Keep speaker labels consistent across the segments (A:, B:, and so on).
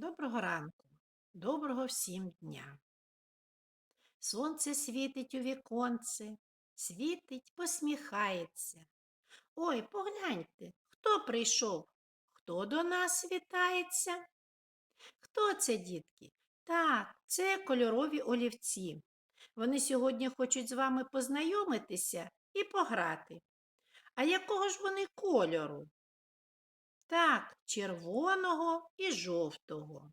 A: Доброго ранку, доброго всім дня. Сонце світить у віконце, світить, посміхається. Ой, погляньте, хто прийшов, хто до нас вітається? Хто це, дітки? Так, це кольорові олівці. Вони сьогодні хочуть з вами познайомитися і пограти. А якого ж вони кольору? Так, червоного і жовтого.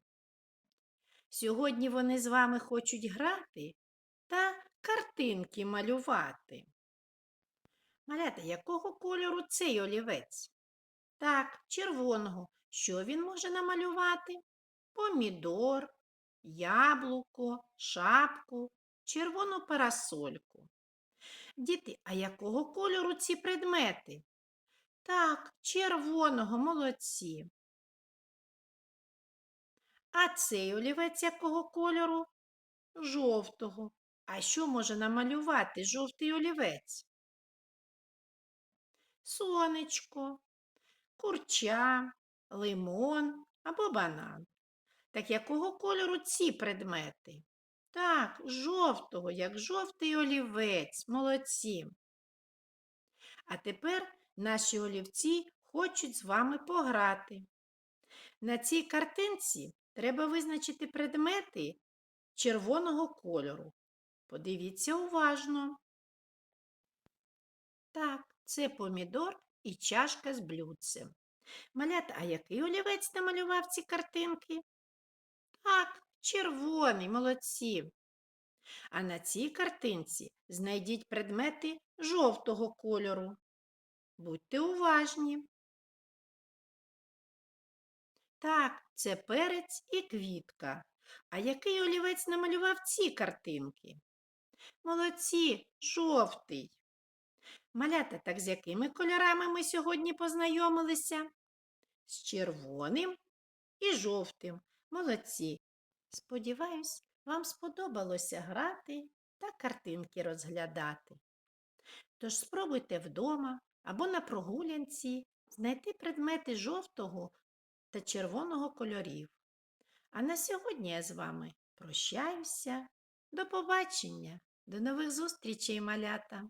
A: Сьогодні вони з вами хочуть грати та картинки малювати. Малята, якого кольору цей олівець? Так, червоного. Що він може намалювати? Помідор, яблуко, шапку, червону парасольку. Діти, а якого кольору ці предмети? Так, червоного, молодці. А цей олівець якого кольору? Жовтого. А що може намалювати жовтий олівець? Сонечко, курча, лимон або банан. Так якого кольору ці предмети? Так, жовтого, як жовтий олівець. Молодці. А тепер наші олівці хочуть з вами пограти. На цій картинці треба визначити предмети червоного кольору. Подивіться уважно. Так, це помідор і чашка з блюдцем. Малята, а який олівець намалював ці картинки? Так, червоний, молодці. А на цій картинці знайдіть предмети жовтого кольору. Будьте уважні. Так, це перець і квітка. А який олівець намалював ці картинки? Молодці, жовтий. Малята, так з якими кольорами ми сьогодні познайомилися? З червоним і жовтим. Молодці. Сподіваюсь, вам сподобалося грати та картинки розглядати. Тож спробуйте вдома або на прогулянці знайти предмети жовтого та червоного кольорів. А на сьогодні я з вами прощаюся. До побачення, до нових зустрічей, малята!